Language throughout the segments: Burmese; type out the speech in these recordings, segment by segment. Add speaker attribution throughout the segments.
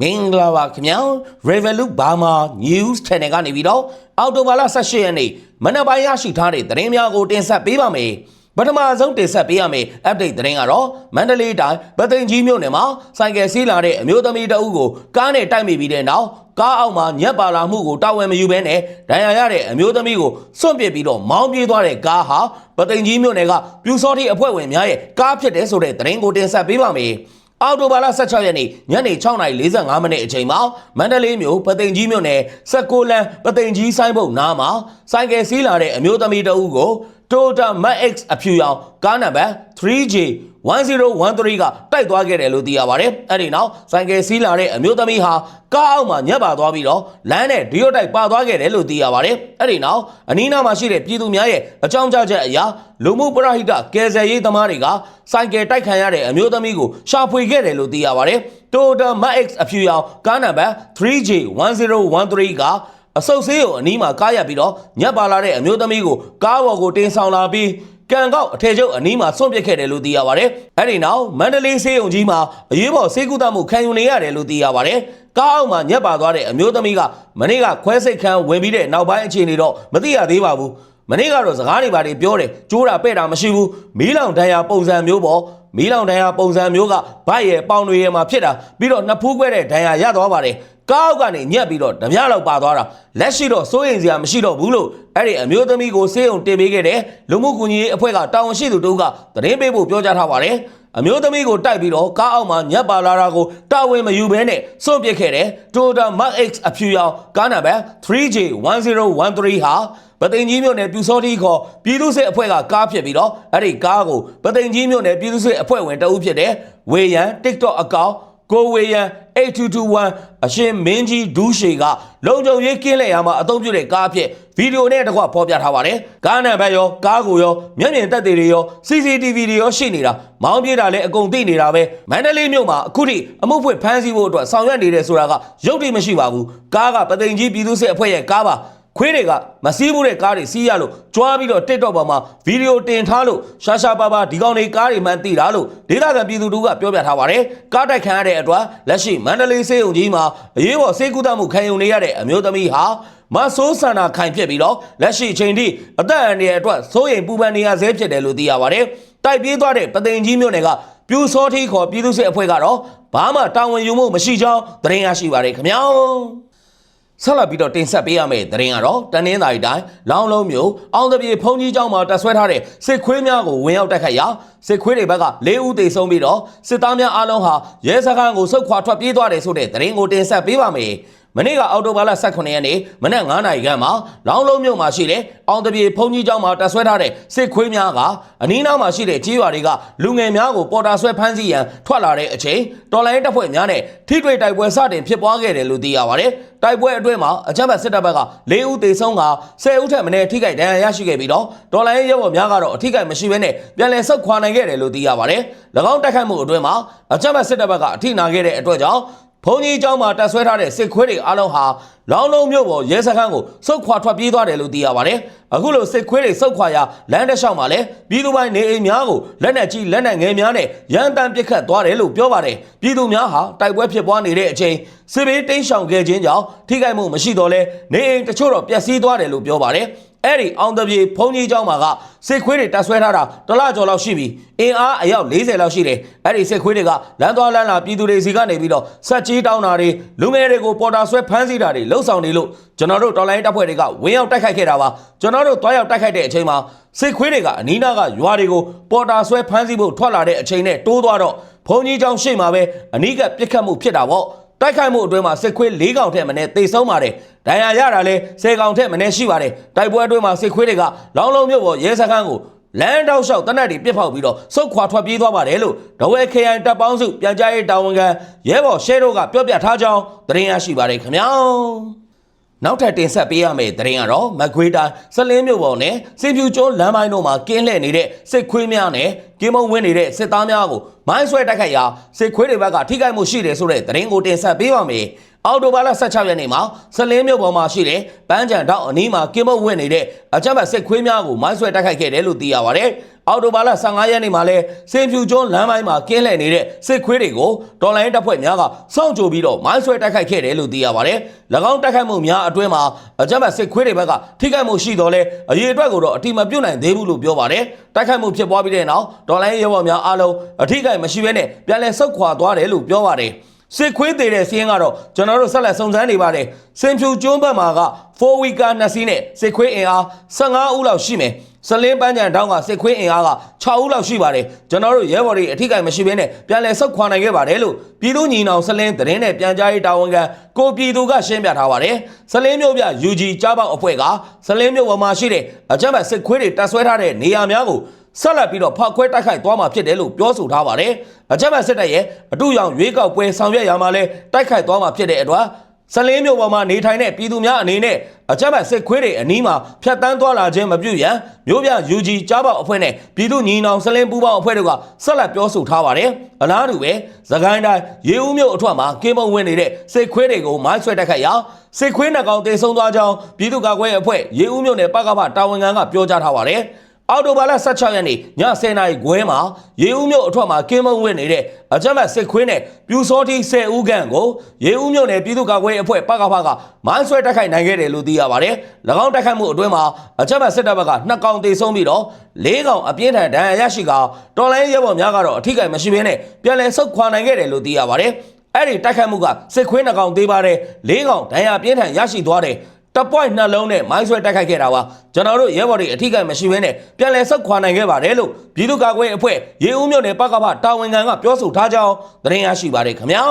Speaker 1: မင်္ဂလာပါခင်ဗျာ Revolut Burma News Channel ကနေပြီးတော့အော်တိုဘာလ18ရက်နေ့မနက်ပိုင်းရရှိထားတဲ့သတင်းများကိုတင်ဆက်ပေးပါမယ်ပထမဆုံးတင်ဆက်ပေးရမယ့် update သတင်းကတော့မန္တလေးတိုင်းဗသိမ်ကြီးမြို့နယ်မှာစိုက်ကယ်စီးလာတဲ့အမျိုးသမီးတအုပ်ကိုကားနဲ့တိုက်မိပြီးတဲ့နောက်ကားအောက်မှာညက်ပါလာမှုကိုတာဝန်မယူဘဲနဲ့ဒဏ်ရာရတဲ့အမျိုးသမီးကိုစွန့်ပစ်ပြီးတော့မောင်းပြေးသွားတဲ့ကားဟာဗသိမ်ကြီးမြို့နယ်ကပြူစောတိအဖွဲ့ဝင်များရဲ့ကားဖြစ်တဲ့ဆိုတဲ့သတင်းကိုတင်ဆက်ပေးပါမယ် အော်တိုဘာလ16ရက်နေ့ညနေ6:45မိနစ်အချိန်မှာမန္တလေးမြို့ပသိမ်ကြီးမြို့နယ်16လမ်းပသိမ်ကြီးဆိုင်ဘုတ်နားမှာစိုက်ကယ်စီးလာတဲ့အမျိုးသမီးတဦးကို Toyota Max အဖြူရောင်ကားနံပါတ် 3J 1013ကတိုက်သွားခဲ့တယ်လို့သိရပါတယ်။အဲဒီနောက်ဆိုင်ကယ်စီးလာတဲ့အမျိုးသမီးဟာကားအောက်မှာညက်ပါသွားပြီးတော့လမ်းနဲ့ဒီရိုတိုက်ပါသွားခဲ့တယ်လို့သိရပါတယ်။အဲဒီနောက်အနီးနားမှာရှိတဲ့ပြည်သူများရဲ့အကြောင်းကြားချက်အရလူမှုပရဟိတကယ်ဆယ်ရေးသမားတွေကဆိုင်ကယ်တိုက်ခံရတဲ့အမျိုးသမီးကိုရှာဖွေခဲ့တယ်လို့သိရပါတယ်။ Toyota Max အဖြူရောင်ကားနံပါတ် 3J 1013 က အဆုတ်ဆေးကိုအနီးမှာကားရပြီးတော့ညက်ပါလာတဲ့အမျိုးသမီးကိုကားပေါ်ကိုတင်ဆောင်လာပြီးကန်ကောက်အထည်ချုပ်အနီးမှာဆွန့်ပစ်ခဲ့တယ်လို့သိရပါတယ်။အဲဒီနောက်မန္တလေးဆေးရုံကြီးမှာအရေးပေါ်ဆေးကုသမှုခံယူနေရတယ်လို့သိရပါတယ်။ကားအောက်မှာညက်ပါသွားတဲ့အမျိုးသမီးကမနေ့ကခွဲစိတ်ခန်းဝင်ပြီးတဲ့နောက်ပိုင်းအခြေအနေတော့မသိရသေးပါဘူး။ မနေ့ကတော့စကားတွေပါတွေပြောတယ်ကြိုးတာပဲ့တာမရှိဘူးမီးလောင်တန်းရပုံစံမျိုးပေါ့မီးလောင်တန်းရပုံစံမျိုးကဗိုက်ရဲ့ပေါင်တွေရဲ့မှာဖြစ်တာပြီးတော့နှစ်ဖူးခွဲတဲ့ဒဏ်ရာရသွားပါတယ်ကားအောက်ကနေညက်ပြီးတော့ဓမြလောက်ပါသွားတာလက်ရှိတော့စိုးရိမ်စရာမရှိတော့ဘူးလို့အဲ့ဒီအမျိုးသမီးကိုစေးုံတင်ပေးခဲ့တဲ့လူမှုကူညီရေးအဖွဲ့ကတာဝန်ရှိသူတို့ကသတင်းပေးဖို့ပြောကြားထားပါတယ် အမျိုးသမီးကိုတိုက်ပြီးတော့ကားအောက်မှာညက်ပါလာတာကိုတာဝန်မယူဘဲနဲ့စွန့်ပစ်ခဲ့တဲ့ Toyota Mark X အဖြူရောင်ကားနံပါတ် 3J 1013 ဟာပသိမ်ကြီးမြို့နယ်ပြူစောတိခေါ်ပြည်သူ့စစ်အဖွဲ့ကကားဖြစ်ပြီးတော့အဲ့ဒီကားကိုပသိမ်ကြီးမြို့နယ်ပြည်သူ့စစ်အဖွဲ့ဝင်တအုပ်ဖြစ်တဲ့ဝေယံ TikTok အကောင့် ကိုဝေယံ8221အရှင်မင်းကြီးဒူးရှေကလုံခြုံရေးကင်းလဲရမှာအသုံးပြုတဲ့ကားအဖြစ်ဗီဒီယိုနဲ့တကွဖော်ပြထားပါတယ်။ကားနံပါတ်ရောကားကိုရောမျက်မြင်သက်သေတွေရော CCTV တွေရောရှိနေတာမောင်းပြေးတာလည်းအကုန်သိနေတာပဲမန္တလေးမြို့မှာအခုထိအမှုဖွင့်ဖမ်းဆီးဖို့အတွက်ဆောင်ရွက်နေတယ်ဆိုတာကရုပ်တည်မရှိပါဘူး။ကားကပသိမ်ကြီးပြည်သူ့စစ်အဖွဲ့ရဲ့ကားပါ ခွေးတွေကမစည်းဘူးတဲ့ကားတွေစီးရလို့ကြွားပြီးတော့ TikTok ပေါ်မှာဗီဒီယိုတင်ထားလို့ရှာရှာပါပါဒီကောင်တွေကားတွေမှန်သိတာလို့ဒေသခံပြည်သူတို့ကပြောပြထားပါတယ်။ကားတိုက်ခံရတဲ့အတွက်လက်ရှိမန္တလေးစေုံကြီးမှာအရေးပေါ်စေကူတမှုခံယူနေရတဲ့အမျိုးသမီးဟာမဆိုးဆန္ဒခိုင်ဖြစ်ပြီးတော့လက်ရှိချိန်ထိအသက်အန္တရာယ်အတွက်စိုးရိမ်ပူပန်နေရဆဲဖြစ်တယ်လို့သိရပါတယ်။တိုက်ပြေးသွားတဲ့ပသိမ်ကြီးမြို့နယ်ကပြူစောထီခေါ်ပြည်သူ့စစ်အဖွဲ့ကတော့ဘာမှတာဝန်ယူမှုမရှိကြောင်းသတင်းရရှိပါတယ်ခင်ဗျာ။ ဆက်လက်ပြီးတော့တင်ဆက်ပေးရမယ့်သတင်းကတော့တနင်္သာရီတိုင်းလောင်းလုံးမြို့အောင်တပြေဖုန်ကြီးကျောင်းမှာတပ်ဆွဲထားတဲ့စစ်ခွေးများကိုဝင်ရောက်တိုက်ခိုက်ရာစစ်ခွေးတွေဘက်က၄ဦးသေဆုံးပြီးတော့စစ်သားများအားလုံးဟာရဲစခန်းကိုဆုတ်ခွာထွက်ပြေးသွားတယ်ဆိုတဲ့သတင်းကိုတင်ဆက်ပေးပါမယ်။ မနေ့ကအောက်တိုဘာလ18ရက်နေ့မနက်9နာရီခန့်မှာလောင်းလုံးမြို့မှာရှိတဲ့အောင်တပြေဖုန်ကြီးကျောင်းမှာတပ်ဆွဲထားတဲ့စစ်ခွေးများကအနီးနားမှာရှိတဲ့ကြေးရွာတွေကလူငယ်များကိုပေါ်တာဆွဲဖမ်းဆီးရန်ထွက်လာတဲ့အချိန်တော်လိုင်းတပ်ဖွဲ့များနဲ့ထိတွေ့တိုက်ပွဲစတင်ဖြစ်ပွားခဲ့တယ်လို့သိရပါတယ်။တိုက်ပွဲအတွင်းမှာအကြမ်းဖက်စစ်တပ်ဘက်က၄ဦးသေဆုံးက10ဦးထက်မနည်းထိခိုက်ဒဏ်ရာရရှိခဲ့ပြီးတော့တော်လိုင်းရဲဘော်များကတော့အထိခိုက်မရှိဘဲနဲ့ပြန်လည်ဆုတ်ခွာနိုင်ခဲ့တယ်လို့သိရပါတယ်။၎င်းတိုက်ခိုက်မှုအတွင်းမှာအကြမ်းဖက်စစ်တပ်ဘက်ကအထိနာခဲ့တဲ့အတွက်ကြောင့် ဘုံကြီးကျောင်းမှာတပ်ဆွဲထားတဲ့စစ်ခွေးတွေအားလုံးဟာလောင်းလုံးမြို့ပေါ်ရဲစခန်းကိုစုတ်ခွာထွက်ပြေးသွားတယ်လို့သိရပါတယ်။အခုလိုစစ်ခွေးတွေစုတ်ခွာရာလမ်းတစ်လျှောက်မှာလည်းပြည်သူပိုင်းနေအိမ်များကိုလက်နက်ကြီးလက်နက်ငယ်များနဲ့ရန်တမ်းပစ်ခတ်သွားတယ်လို့ပြောပါတယ်။ပြည်သူများဟာတိုက်ပွဲဖြစ်ပွားနေတဲ့အချိန်စစ်ဘေးတိမ်းရှောင်ခဲ့ခြင်းကြောင့်ထိခိုက်မှုမရှိတော့လဲနေအိမ်တချို့တော့ပျက်စီးသွားတယ်လို့ပြောပါတယ်။ အဲ့ဒီအောင်တပြေဖုန်ကြီးเจ้าမှာကစစ်ခွေးတွေတက်ဆွဲထားတာတစ်လကျော်လောက်ရှိပြီအင်အားအယောက်40လောက်ရှိတယ်အဲ့ဒီစစ်ခွေးတွေကလမ်းသွားလမ်းလာပြည်သူတွေစီကနေပြီးတော့ဆက်ကြီးတောင်းတာတွေလူငယ်တွေကိုပေါ်တာဆွဲဖမ်းဆီးတာတွေလှုပ်ဆောင်နေလို့ကျွန်တော်တို့တော်လိုင်းတပ်ဖွဲ့တွေကဝင်းရောက်တိုက်ခိုက်ခဲ့တာပါကျွန်တော်တို့တွားရောက်တိုက်ခိုက်တဲ့အချိန်မှာစစ်ခွေးတွေကအနီးနားကရွာတွေကိုပေါ်တာဆွဲဖမ်းဆီးဖို့ထွက်လာတဲ့အချိန်နဲ့တိုးသွားတော့ဖုန်ကြီးเจ้าရှေ့မှာပဲအနီးကပြစ်ခတ်မှုဖြစ်တာပေါ့တိုက်ခိုက်မှုအတွင်းမှာစစ်ခွေး၄កောင်ထက်မနည်းသေဆုံးပါတယ်။ ဒဏ်ရာရတာလည်း၁၀កောင်ထက်မနည်းရှိပါတယ်။တိုက်ပွဲအတွင်းမှာစစ်ခွေးတွေကလောင်းလုံးမြို့ပေါ်ရဲစခန်းကိုလမ်းတောက်လျှောက်တနက်တွေပြစ်ဖောက်ပြီးတော့စုတ်ခွာထွက်ပြေးသွားပါတယ်လို့ဒဝဲ KI တပ်ပေါင်းစုပြန်ကြားရေးတာဝန်ခံရဲဘော်ရှဲတို့ကပြောပြထားကြောင်းသတင်းရရှိပါတယ်ခင်ဗျာ။ နောက်ထပ်တင်ဆက်ပေးရမယ့်သတင်းကတော့မကွေးတိုင်းစလင်းမြို့ပေါ်နဲ့စင်ဖြူကျော်လမ်းပိုင်းတို့မှာကင်းလှည့်နေတဲ့စစ်ခွေးများနဲ့ကင်းမုံဝင်နေတဲ့စစ်သားများကိုမိုင်းဆွဲတိုက်ခိုက်ရာစစ်ခွေးတွေဘက်ကထိခိုက်မှုရှိတယ်ဆိုတဲ့သတင်းကိုတင်ဆက်ပေးပါမယ်။အော်တိုဘာလ16ရက်နေ့မှာစလင်းမြို့ပေါ်မှာရှိတဲ့ပန်းချံတောက်အနီးမှာကင်းမုံဝင်နေတဲ့အကြမ်းဖက်စစ်ခွေးများကိုမိုင်းဆွဲတိုက်ခိုက်ခဲ့တယ်လို့သိရပါတ ယ်။အော်တိုဘာလ15ရက်နေ့မှာလဲစင်ဖြူကျွန်းလမ်းပိုင်းမှာကင်းလှည့်နေတဲ့စစ်ခွေးတွေကိုတော်လိုင်းတပ်ဖွဲ့များကစောင့်ကြိုပြီးတော့မိုင်းဆွဲတိုက်ခိုက်ခဲ့တယ်လို့သိရပါတယ်။၎င်းတိုက်ခိုက်မှုများအတွင်းမှာအကြမ်းဖက်စစ်ခွေးတွေဘက်ကထိခိုက်မှုရှိတော်လဲအရေးအတွက်ကိုတော့အတိမပြုတ်နိုင်သေးဘူးလို့ပြောပါတယ်။တိုက်ခိုက်မှုဖြစ်ပွားပြီးတဲ့နောက်တော်လိုင်းရဲဘော်များအားလုံးအထိခိုက်မရှိဘဲနဲ့ပြန်လည်ဆုတ်ခွာသွားတယ်လို့ပြောပါတယ်။စစ်ခွေးသေးတဲ့စီးရင်ကတော့ကျွန်တော်တို့ဆက်လက်စုံစမ်းနေပါတယ်စင်ဖြူကျွန်းဘက်မှာက4ဝီကာ2စီးနဲ့စစ်ခွေးအင်အား15ဦးလောက်ရှိမယ် စလင်းပန်းချံတောင်းကစစ်ခွေးအင်အားက6ဦးလောက်ရှိပါတယ်ကျွန်တော်တို့ရဲဘော်တွေအထိကိမရှိဘဲနဲ့ပြန်လည်ဆုတ်ခွာနိုင်ခဲ့ပါတယ်လို့ပြည်သူညီနောင်စလင်းသတင်းနဲ့ပြန်ကြားရေးတာဝန်ခံကိုပြည်သူကရှင်းပြထားပါတယ်စလင်းမျိုးပြ UG ကြားပေါက်အဖွဲ့ကစလင်းမျိုးပေါ်မှာရှိတဲ့အကြမ်းဖက်စစ်ခွေးတွေတပ်ဆွဲထားတဲ့နေရာများကိုဆက်လက်ပြီးတော့ဖောက်ခွဲတိုက်ခိုက်သွားမှာဖြစ်တယ်လို့ပြောဆိုထားပါတယ်။အကြမ်းဖက်စစ်တပ်ရဲ့အတူရောင်ရွေးကောက်ပွဲဆောင်ရွက်ရမှာလဲတိုက်ခိုက်သွားမှာဖြစ်တဲ့အတွက် စလင်းမျိုးပေါ်မှာနေထိုင်တဲ့ပြည်သူများအနေနဲ့အကြမ်းဖက်စစ်ခွေးတွေအနီးမှာဖြတ်တန်းသွားလာခြင်းမပြုရန်မျိုးပြ UG ကြားပေါက်အဖွဲ့နဲ့ပြည်သူညီနောင်စလင်းပူပေါင်းအဖွဲ့တို့ကဆက်လက်ပြောဆိုထားပါတယ်။အလားတူပဲသခိုင်းတိုင်းရေဦးမြို့အထွတ်မှာကင်းမုံဝင်နေတဲ့စစ်ခွေးတွေကိုမိုင်းဆွဲတိုက်ခိုက်ရာစစ်ခွေးနှကောင်တေဆုံးသွားကြောင်းပြည်သူ့ကာကွယ်ရေးအဖွဲ့ရေဦးမြို့နယ်ပကဖတာဝန်ခံကပြောကြားထားပါတယ်။ အော်တိုဘာလ16ရက်နေ့ည10:00နာရီခွဲမှာရေဦးမြို့အထွတ်မှာကင်းမုံဝင်နေတဲ့အကြမ်းဖက်စစ်ခွေးနဲ့ပြူစောတိ10ဦးခန့်ကိုရေဦးမြို့နယ်ပြည်သူ့ကာကွယ်ရေးအဖွဲ့ပကဖကမိုင်းဆွဲတိုက်ခိုက်နိုင်ခဲ့တယ်လို့သိရပါတယ်။၎င်းတိုက်ခိုက်မှုအတွင်းမှာအကြမ်းဖက်စစ်တပ်ဘက်က2ကောင်သေဆုံးပြီးတော့၄ကောင်အပြင်းထန်ဒဏ်ရာရရှိကတော်လိုင်းရဲဘော်များကတော့အထိကိမရှိဘဲနဲ့ပြန်လည်ဆုတ်ခွာနိုင်ခဲ့တယ်လို့သိရပါတယ်။အဲ့ဒီတိုက်ခိုက်မှုကစစ်ခွေး2ကောင်သေးပါတယ်၄ကောင်ဒဏ်ရာပြင်းထန်ရရှိသွားတယ်။ တပ်ပွိုက်နှလုံးနဲ့မိုင်းဆွဲတိုက်ခိုက်ခဲ့တာပါကျွန်တော်တို့ရဲဘော်တွေအထီးကမရှိဘဲနဲ့ပြန်လည်ဆက်ခွာနိုင်ခဲ့ပါတယ်လို့ပြည်သူ့ကာကွယ်ရေးအဖွဲ့ရေဦးမြို့နယ်ပကဖတာဝန်ခံကပြောဆိုထားကြောင်းသတင်းရရှိပါတယ်ခင်ဗျာ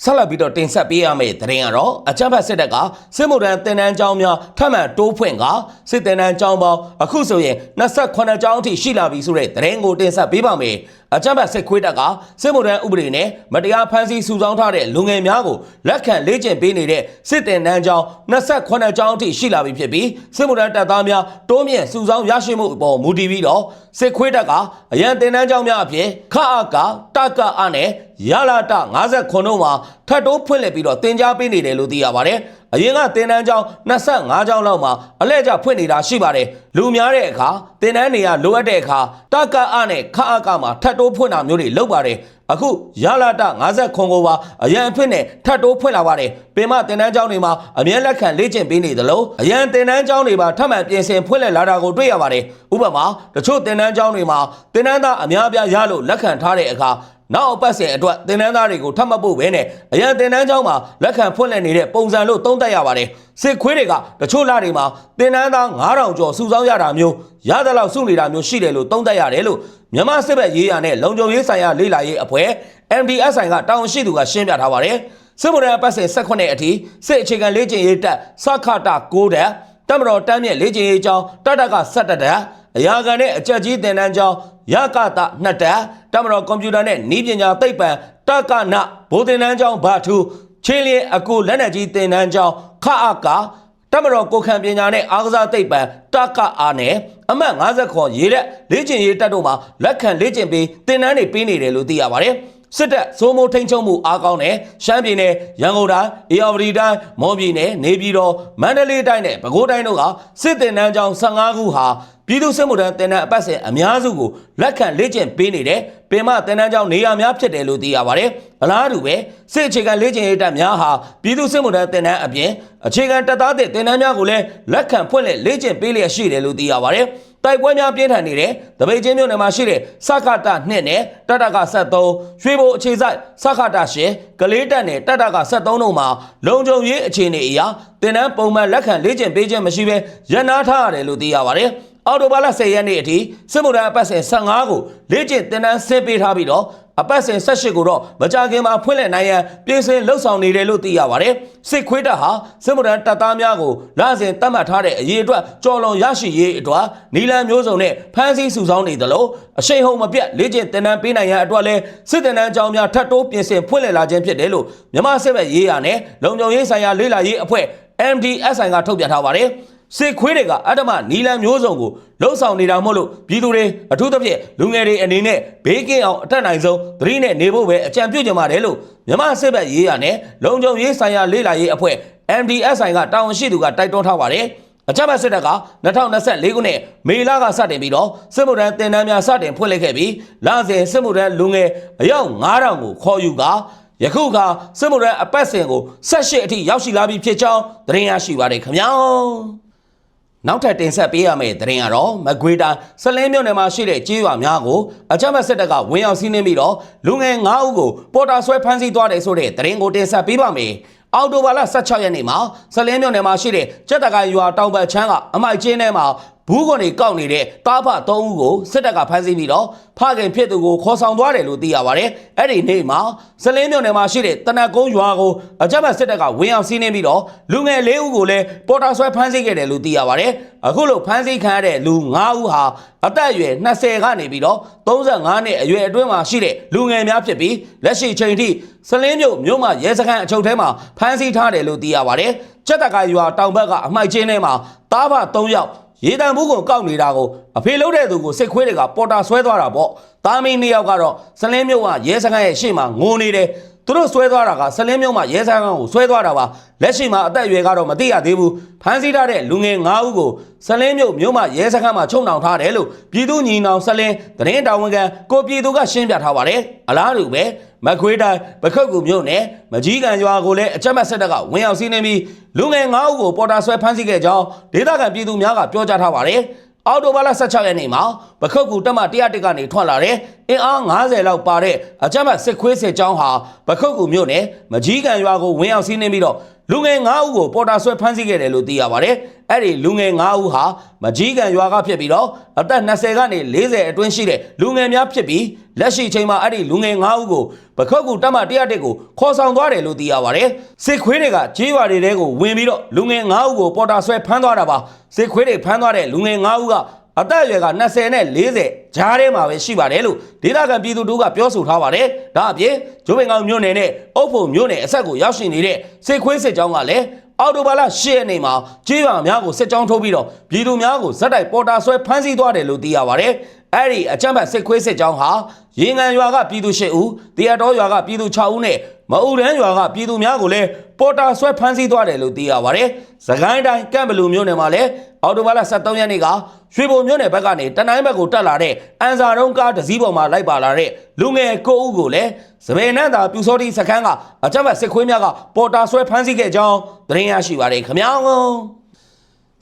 Speaker 1: ဆက်လက်ပြီးတော့တင်ဆက်ပေးရမယ့်သတင်းကတော့အကြမ်းဖက်စစ်တပ်ကစစ်မှုထမ်းတင်နန်းကျောင်းများထပ်မံတိုးဖွင့်ကစစ်တင်နန်းကျောင်းပေါင်းအခုဆိုရင်28ကျောင်းအထိရှိလာပြီဆိုတဲ့သတင်းကိုတင်ဆက်ပေးပါမယ်အကြမ်းဖက်စစ်ခွေးတပ်ကစစ်မှုထမ်းဥပဒေနဲ့မတရားဖမ်းဆီးစုဆောင်းထားတဲ့လူငယ်များကိုလက်ခံလေ့ကျင့်ပေးနေတဲ့စစ်တင်နန်းကျောင်း28ကျောင်းအထိရှိလာပြီဖြစ်ပြီးစစ်မှုထမ်းတပ်သားများတိုးမြင့်စုဆောင်းရရှိမှုအပေါ်မူတည်ပြီးတော့စစ်ခွေးတပ်ကအရန်တင်နန်းကျောင်းများအပြင်ခအကတကအနဲ့ ရလာတ59တို့မှာထပ်တိုးဖွင့်လှစ်ပြီးတော့တင် जा ပေးနေတယ်လို့သိရပါတယ်အရင်ကတင်တန်းကျောင်း25ကျောင်းလောက်မှာအလဲကျဖွင့်နေတာရှိပါတယ်လူများတဲ့အခါတင်တန်းနေရလိုအပ်တဲ့အခါတကအနဲ့ခအကမှာထပ်တိုးဖွင့်တာမျိုးတွေလုပ်ပါတယ်အခုရလာတ50ခွန်ကိုပါအရန်အဖြစ်နဲ့ထပ်တိုးဖွင့်လာပါတယ်ပင်မတင်တန်းကျောင်းတွေမှာအမြဲလက်ခံလေ့ကျင့်ပေးနေသလိုအရန်တင်တန်းကျောင်းတွေမှာထပ်မံပြင်ဆင်ဖွင့်လှစ်လာတာကိုတွေ့ရပါတယ်ဥပမာတချို့တင်တန်းကျောင်းတွေမှာတင်တန်းသားအများအပြားရလို့လက်ခံထားတဲ့အခါ နောက်အပတ်စဉ်အတွက်တင်နန်းသားတွေကိုထပ်မပို့ဘဲနဲ့အရန်တင်နန်းကျောင်းမှာလက်ခံဖွင့်လှစ်နေတဲ့ပုံစံလို့သုံးသပ်ရပါတယ်စစ်ခွေးတွေကတချို့လတွေမှာတင်နန်းသား9000ကျော်စုဆောင်းရတာမျိုးရသလောက်စုနေတာမျိုးရှိတယ်လို့သုံးသပ်ရတယ်လို့မြန်မာစစ်ဘက်ရေးရာနဲ့လုံခြုံရေးဆိုင်ရာလေ့လာရေးအဖွဲ့ MDSI ကတာဝန်ရှိသူကရှင်းပြထားပါတယ်စစ်မှုထမ်းအပတ်စဉ်18အထိစစ်အခြေခံလေ့ကျင့်ရေးတပ်စခတာ9တပ်တမတော်တမ်းမြင့်လေ့ကျင့်ရေးကျောင်းတတက17တပ် အရာခံနဲ့အကြက်ကြီးတင်တန်းကျောင်းရကတ2တပ်တမတော်ကွန်ပျူတာနဲ့ဤပညာသိပ္ပံတကနဘိုးတင်တန်းကျောင်းဘာထူချင်းလျင်အကူလက်နက်ကြီးတင်တန်းကျောင်းခအကတမတော်ကိုခံပညာနဲ့အားကစားသိပ္ပံတကအားနဲ့အမှတ်50ခွန်ရေးလက်လေ့ကျင့်ရေးတက်တို့မှာလက်ခံလေ့ကျင့်ပြီးသင်တန်းတွေပေးနေတယ်လို့သိရပါတယ် စစ်တပ်စိုးမိုးထိန်ချုံမှုအားကောင်းတဲ့ရှမ်းပြည်နယ်ရန်ကုန်တိုင်းအေရဝတီတိုင်းမော်ပြည်နယ်နေပြည်တော်မန္တလေးတိုင်းနဲ့ပဲခူးတိုင်းတို့ကစစ်တင်တန်းကျောင်း15ခုဟာပြည်သူ့စစ်မှုထမ်းတင်တန်းအပတ်စဉ်အများစုကိုလက်ခံလေ့ကျင့်ပေးနေတဲ့ပင်မတင်တန်းကျောင်းနေရာများဖြစ်တယ်လို့သိရပါတယ်။အလားတူပဲစစ်အခြေခံလေ့ကျင့်ရေးတပ်များဟာပြည်သူ့စစ်မှုထမ်းတင်တန်းအပြင်အခြေခံတပ်သားတဲ့တင်တန်းများကိုလည်းလက်ခံဖွင့်လှစ်လေ့ကျင့်ပေးလျက်ရှိတယ်လို့သိရပါတယ်။ တိုက်ပွဲများပြင်းထန်နေတဲ့တပိတ်ချင်းမြို့နယ်မှာရှိတဲ့စခတာ2နဲ့တတက73ရွှေဘိုအခြေဆိုင်စခတာ10ကလေးတက်နဲ့တတက73တို့မှာလုံခြုံရေးအခြေအနေအရတင်တန်းပုံမှန်လက်ခံလေ့ကျင့်ပေးခြင်းမရှိဘဲရန်နာထားရတယ်လို့သိရပါတယ်။ အော်တိုဘာလ10ရက်နေ့အထိစစ်မှုထမ်းအပတ်စဉ်15ကိုလေ့ကျင့်တင်တန်းဆင်းပေးထားပြီးတော့အပတ်စဉ်18ကိုတော့မကြခင်မှာဖွင့်လှစ်နိုင်ရန်ပြင်ဆင်လှုပ်ဆောင်နေတယ်လို့သိရပါတယ်။စစ်ခွေးတပ်ဟာစစ်မှုထမ်းတပ်သားများကိုလစဉ်တတ်မှတ်ထားတဲ့အရေးအတွက်ကြော်လွန်ရရှိရေးအတွက်နီလန်မျိုးစုံနဲ့ဖမ်းဆီးစုဆောင်းနေသလိုအရှိန်ဟုန်မပြတ်လေ့ကျင့်တင်တန်းပေးနိုင်ရန်အတွက်လည်းစစ်တင်တန်းအကြောင်းများထပ်တိုးပြင်ဆင်ဖွင့်လှစ်လာခြင်းဖြစ်တယ်လို့မြန်မာစစ်ဘက်ရေးရာနဲ့လုံခြုံရေးဆိုင်ရာလေ့လာရေးအဖွဲ့ MDSI ကထုတ်ပြန်ထားပါတယ်။ စစ်ခွေးတွေကအတ္တမနီလန်မျိုးစုံကိုလှုပ်ဆောင်နေတာမို့လို့ပြည်သူတွေအထူးသဖြင့်လူငယ်တွေအနေနဲ့ဘေးကင်းအောင်အထက်နိုင်ဆုံးသတိနဲ့နေဖို့ပဲအကြံပြုကြပါတယ်လို့မြမစစ်ဘက်ရေးရနဲ့လုံခြုံရေးဆိုင်ရာလေ့လာရေးအဖွဲ့ MDSI ကတာဝန်ရှိသူကတိုက်တွန်းထားပါတယ်အကြမ်းဖက်စစ်တပ်က2024ခုနှစ်မေလကစတင်ပြီးတော့စစ်မှုထမ်းတင်တန်းများစတင်ဖွင့်လှစ်ခဲ့ပြီးလစဉ်စစ်မှုထမ်းလူငယ်အယောက်9000ကိုခေါ်ယူကာယခုကစစ်မှုထမ်းအပတ်စဉ်ကို18အထိရောက်ရှိလာပြီဖြစ်ကြောင်းသတင်းရရှိပါတယ်ခင်ဗျာ နောက်ထပ်တင်ဆက်ပေးရမယ့်သတင်းကတော့မကွေးတိုင်းစလင်းမြို့နယ်မှာရှိတဲ့ကြေးရွာများကိုအကြမ်းဖက်စစ်တပ်ကဝင်ရောက်စီးနင်းပြီးတော့လူငယ်9ဦးကိုပေါ်တာဆွဲဖမ်းဆီးသွားတယ်ဆိုတဲ့သတင်းကိုတင်ဆက်ပေးပါမယ်။အော်တိုဘာလ16ရက်နေ့မှာစလင်းမြို့နယ်မှာရှိတဲ့ကြက်တကိုင်ရွာတောင်ဘက်ချမ်းကအမိုက်ကျင်းထဲမှာဘူးခွန်တွေကောက်နေတဲ့တားဖ3ဦးကိုစစ်တပ်ကဖမ်းဆီးပြီးတော့ဖခင်ဖြစ်သူကိုခေါ်ဆောင်သွားတယ်လို့သိရပါတယ်။အဲ့ဒီနေ့မှာစလင်းမြို့နယ်မှာရှိတဲ့တနက်ကုန်းရွာကိုအကြမ်းဖက်စစ်တပ်ကဝင်ရောက်စီးနင်းပြီးတော့လူငယ်၄ဦးကိုလည်းပေါ်တာဆွဲဖမ်းဆီးခဲ့တယ်လို့သိရပါတယ်။အခုလိုဖမ်းဆီးခံရတဲ့လူ9ဦးဟာအသက်အရွယ်20ကနေပြီးတော့35နှစ်အရွယ်အတွင်းမှာရှိတဲ့လူငယ်များဖြစ်ပြီးလက်ရှိချိန်ထိစလင်းမြို့မြို့မှာရဲစခန်းအချုပ်ထဲမှာဖမ်းဆီးထားတယ်လို့သိရပါတယ်။ချက်တကရွာတောင်ဘက်ကအမိုက်ချင်းထဲမှာတားဖ3ယောက် ရေတံဘူးကိုကောက်နေတာကိုအဖေလုံးတဲ့သူကိုစစ်ခွေးတွေကပေါ်တာဆွဲသွားတာပေါ့။တာမင်းနှစ်ယောက်ကတော့စလင်းမြို့ကရဲစခန်းရဲ့ရှေ့မှာငိုနေတယ်။သူတို့ဆွဲသွားတာကစလင်းမြို့မှာရဲစခန်းကိုဆွဲသွားတာပါလက်ရှိမှာအသက်အရွယ်ကတော့မသိရသေးဘူးဖမ်းဆီးထားတဲ့လူငယ်9ဦးကိုစလင်းမြို့မြို့မှာရဲစခန်းမှာချုံနှောင်ထားတယ်လို့ပြည်သူညီနောင်စလင်းသတင်းတာဝန်ခံကိုပြည်သူကရှင်းပြထားပါတယ်အလားတူပဲ မခွေးတိုင်းပခုတ်ကူမြို့နယ်မကြီးကန်ရွာကိုလည်းအကြမ်းဖက်စစ်တပ်ကဝင်ရောက်စီးနင်းပြီးလူငယ်9ဦးကိုပေါ်တာဆွဲဖမ်းဆီးခဲ့ကြောင်းဒေသခံပြည်သူများကပြောကြားထားပါတယ်အော်တိုဘာလ16ရက်နေ့မှာပခုတ်ကူတက်မ101ကနေထွက်လာတဲ့အင်အား90လောက်ပါတဲ့အကြမ်းဖက်စစ်ခွေးစစ်ကြောင်းဟာပခုတ်ကူမြို့နယ်မကြီးကန်ရွာကိုဝင်ရောက်စီးနင်းပြီးတော့ လူငယ်9ဦးကိုပေါ်တာဆွဲဖမ်းဆီးခဲ့တယ်လို့သိရပါတယ်။အဲ့ဒီလူငယ်9ဦးဟာမကြီးကန်ရွာကဖြစ်ပြီးတော့အသက်20ကနေ40အတွင်းရှိတဲ့လူငယ်များဖြစ်ပြီးလက်ရှိချိန်မှာအဲ့ဒီလူငယ်9ဦးကိုပခုတ်ကူတက်မ101ကိုခေါ်ဆောင်သွားတယ်လို့သိရပါတယ်။စစ်ခွေးတွေကကြေးရွာတွေတဲကိုဝင်ပြီးတော့လူငယ်9ဦးကိုပေါ်တာဆွဲဖမ်းသွားတာပါ။စစ်ခွေးတွေဖမ်းသွားတဲ့လူငယ်9ဦးက အသက်အရွယ်က20နဲ့40ကြားထဲမှာပဲရှိပါတယ်လို့ဒေသခံပြည်သူတို့ကပြောဆိုထားပါတယ်။ဒါအပြင်ဂျိုးပင်ကောင်မြို့နယ်နဲ့အုပ်ဖို့မြို့နယ်အဆက်ကိုရောက်ရှိနေတဲ့စစ်ခွေးစစ်ကြောင်းကလည်းအော်တိုဘာလ10ရက်နေ့မှာကြေးရွာများကိုစစ်ကြောင်းထိုးပြီးတော့ပြည်သူများကိုဇက်တိုက်ပေါ်တာဆွဲဖမ်းဆီးသွားတယ်လို့သိရပါတယ်။အဲ့ဒီအကြမ်းဖက်စစ်ခွေးစစ်ကြောင်းဟာရေငန်ရွာကပြည်သူ8ဦး၊တရားတော်ရွာကပြည်သူ6ဦးနဲ့ မအူရန်ရွာကပြည်သူများကိုလည်းပေါ်တာဆွဲဖမ်းဆီးသွားတယ်လို့သိရပါတယ်။သခိုင်းတိုင်းကန့်ဘလူမြို့နယ်မှာလည်းအော်တိုဘာလ23ရက်နေ့ကရွှေဘုံမြို့နယ်ဘက်ကနေတနိုင်းဘက်ကိုတက်လာတဲ့အန်စာတုံးကားတစ်စီးပေါ်မှာလိုက်ပါလာတဲ့လူငယ်9ဦးကိုလည်းစပယ်နန်းသာပြူစောတိစခန်းကအကြမ်းဖက်စစ်ခွေးများကပေါ်တာဆွဲဖမ်းဆီးခဲ့ကြောင်းသတင်းရရှိပါတယ်ခင်ဗျာ။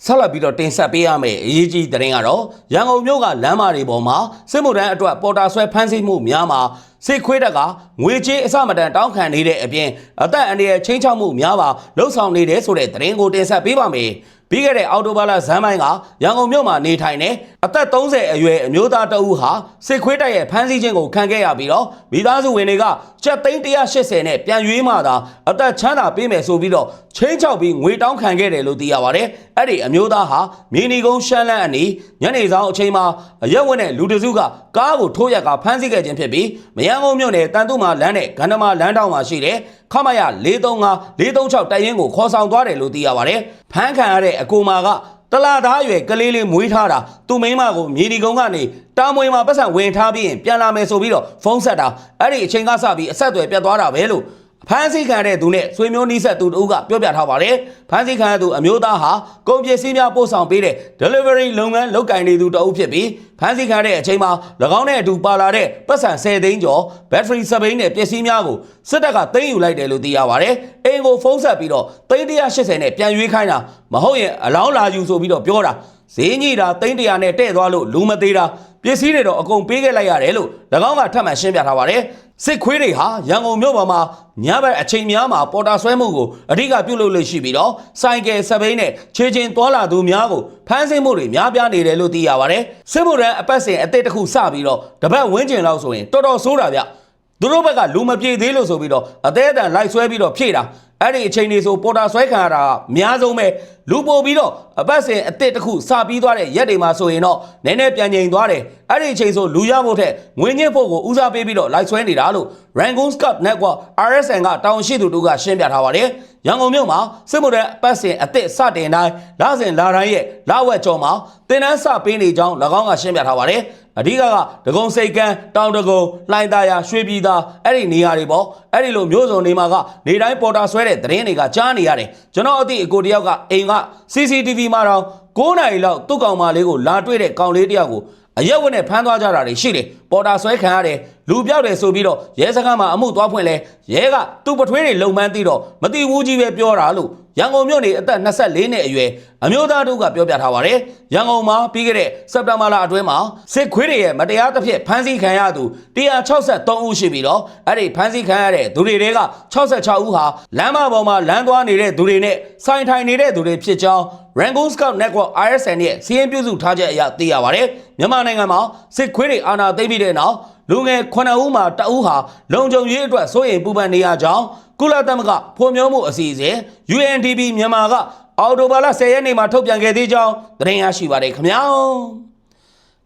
Speaker 1: ဆက်လက်ပြီးတော့တင်ဆက်ပေးရမယ့်အရေးကြီးသတင်းကတော့ရန်ကုန်မြို့ကလမ်းမတွေပေါ်မှာစစ်မှုထမ်းအတွက်ပေါ်တာဆွဲဖမ်းဆီးမှုများမှာစစ်ခွေးတက်ကငွေကြေးအစမတန်တောင်းခံနေတဲ့အပြင်အသက်အန္တရာယ်ချင်းချောက်မှုများပါလှုပ်ဆောင်နေတယ်ဆိုတဲ့သတင်းကိုတင်ဆက်ပေးပါမယ်။ ပြီးခဲ့တဲ့အော်တိုဘာလဇန်ပိုင်းကရန်ကုန်မြို့မှာနေထိုင်နေအသက်30အရွယ်အမျိုးသားတအူးဟာစစ်ခွေးတပ်ရဲ့ဖမ်းဆီးခြင်းကိုခံခဲ့ရပြီးတော့မိသားစုဝင်တွေကကျပ်သိန်း180နဲ့ပြန်ရွေးမှသာအသက်ချမ်းသာပေးမယ်ဆိုပြီးတော့ချင်းချောက်ပြီးငွေတောင်းခံခဲ့တယ်လို့သိရပါတယ်။အဲ့ဒီအမျိုးသားဟာမြေနီကုန်းရှမ်းလန်းအနီးညနေဆောင်အချိန်မှာအရက်ဝက်နဲ့လူတစုကကားကိုထိုးရက်ကဖမ်းဆီးခဲ့ခြင်းဖြစ်ပြီးမယန်းကုန်းမြို့နယ်တန်တုမာလမ်းနဲ့ဂန္ဓမာလမ်းတောင်မှာရှိတဲ့ခမရ435 436တိုက်ရင်ကိုခေါ်ဆောင်သွားတယ်လို့သိရပါတယ်။ဖမ်းခံရတဲ့အကူမာကတလာသားရွယ်ကလေးလေးမွေးထားတာသူ့မိန်းမကိုမြေဒီကုန်းကနေတာမွေမှာပတ်စံဝင်ထားပြီးရင်ပြန်လာမယ်ဆိုပြီးတော့ဖုန်းဆက်တာအဲ့ဒီအချိန်ကစပြီးအဆက်အသွယ်ပြတ်သွားတာပဲလို့ ဖမ်းဆီးခံတဲ့သူနဲ့ဆွေမျိုးနီးစပ်သူတို့ကပြောပြထားပါတယ်။ဖမ်းဆီးခံရသူအမျိုးသားဟာကုန်ပစ္စည်းများပို့ဆောင်ပေးတဲ့ delivery လုပ်ငန်းလုပ်ကိုင်နေသူတအုပ်ဖြစ်ပြီးဖမ်းဆီးခံတဲ့အချိန်မှာ၎င်းနဲ့အတူပါလာတဲ့ပတ်စံ10သိန်းကျော် battery စပိန်နဲ့ပစ္စည်းများကိုစစ်တပ်ကသိမ်းယူလိုက်တယ်လို့သိရပါတယ်။အင်ကိုဖုန်းဆက်ပြီးတော့သိန်း180နဲ့ပြန်ရွေးခိုင်းတာမဟုတ်ရင်အလောင်းလာယူဆိုပြီးတော့ပြောတာဈေးညိတာသိန်း100နဲ့တဲ့သွားလို့လူမသေးတာပစ္စည်းတွေတော့အကုန်ပေးခဲ့လိုက်ရတယ်လို့၎င်းကထပ်မံရှင်းပြထားပါတယ်။ စစ်ခွေးတွေဟာရန်ကုန်မြို့ပေါ်မှာညဘက်အချိန်များမှာပေါ်တာဆွဲမှုကိုအဓိကပြုလုပ်လို့ရှိပြီးတော့ဆိုင်ကယ်စပိန်နဲ့ခြေချင်းသွာလာသူများကိုဖမ်းဆီးမှုတွေများပြားနေတယ်လို့သိရပါတယ်။စစ်မှုရန်အပတ်စဉ်အသစ်တစ်ခုစပြီးတော့တပတ်ဝန်းကျင်လောက်ဆိုရင်တော်တော်ဆိုးတာဗျ။သူတို့ဘက်ကလူမပြေသေးလို့ဆိုပြီးတော့အသေးအတန်လိုက်ဆွဲပြီးတော့ဖြည့်တာ အဲ့ဒီအချိန်လေးဆိုပေါ်တာဆွဲခံရတာအများဆုံးပဲလူပို့ပြီးတော့အပတ်စဉ်အစ်စ်တစ်ခုစပြီးသွားတဲ့ရက်တွေမှာဆိုရင်တော့နည်းနည်းပြန်ငြိမ်သွားတယ်အဲ့ဒီအချိန်ဆိုလူရဖို့ထက်ငွေညစ်ဖို့ကိုဦးစားပေးပြီးတော့လိုက်ဆွဲနေတာလို့ Rangoon Scout Network RSN ကတောင်းရှိသူတို့ကရှင်းပြထားပါတယ်ရန်ကုန်မြို့မှာစစ်မှုထမ်းအပတ်စဉ်အစ်စ်စတင်တိုင်းလစဉ်လာတိုင်းရဲ့လဝက်ကျော်မှာတင်နန်းစပေးနေကြောင်း၎င်းကရှင်းပြထားပါတယ် အဓိကကဒဂုံစိတ်ကန်းတောင်ဒဂုံလှိုင်သာယာရွှေပြည်သာအဲ့ဒီနေရာတွေပေါ့အဲ့ဒီလိုမျိုးစုံနေမှာကနေတိုင်းပေါ်တာဆွဲတဲ့သတင်းတွေကကြားနေရတယ်ကျွန်တော်အသည့်အကိုတယောက်ကအိမ်က CCTV မှာတော့9နာရီလောက်သူ့ကောင်မလေးကိုလာတွေ့တဲ့ကောင်လေးတယောက်ကိုအရက်ဝက်နဲ့ဖမ်းသွားကြတာတွေရှိတယ် ပေါ်တာဆွဲခံရတယ်လူပြောက်တယ်ဆိုပြီးတော့ရဲစခန်းမှာအမှုသွားဖွင့်လဲရဲကသူ့ပထွေးတွေလုံမှန်းသိတော့မတိဘူးကြီးပဲပြောတာလို့ရန်ကုန်မြို့နေအသက်24နှစ်အရွယ်အမျိုးသားတို့ကပြောပြထားပါတယ်ရန်ကုန်မှာပြီးခဲ့တဲ့စက်တဘာလအတွင်းမှာစစ်ခွေးတွေရဲ့မတရားတစ်ဖြစ်ဖမ်းဆီးခံရသူ163ဦးရှိပြီးတော့အဲ့ဒီဖမ်းဆီးခံရတဲ့သူတွေတဲက66ဦးဟာလမ်းမပေါ်မှာလမ်းသွားနေတဲ့သူတွေနဲ့ဆိုင်ထိုင်နေတဲ့သူတွေဖြစ်ကြောင်း Rangoon Scout Network RSN ရဲ့စီးရင်ပြုစုထားချက်အရသိရပါတယ်မြန်မာနိုင်ငံမှာစစ်ခွေးတွေအာဏာသိမ်းပြီးတဲ့နောက်လူငယ်9ဦးမှာတဦးဟာလုံခြုံရေးအတွက်စိုးရိမ်ပူပန်နေရကြောင်းကုလသမဂ္ဂဖွံ့ဖြိုးမှုအစီအစဉ် UNDP မြန်မာကအော်တိုဘာလ10ရက်နေ့မှာထုတ်ပြန်ခဲ့သေးကြောင်းသတင်းရရှိပါတယ်ခင်ဗျာ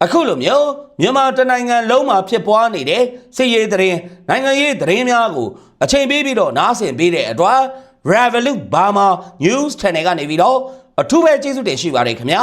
Speaker 1: အခုလိုမျိုးမြန်မာတနိုင်ငံလုံးမှာဖြစ်ပွားနေတဲ့စစ်ရေးသတင်းနိုင်ငံရေးသတင်းများကိုအချိန်ပေးပြီးတော့နားဆင်ပေးတဲ့အတွက် Revolut Burma News Channel ကနေပြီးတော့အထူးပဲကျေးဇူးတင်ရှိပါတယ်ခင်ဗျာ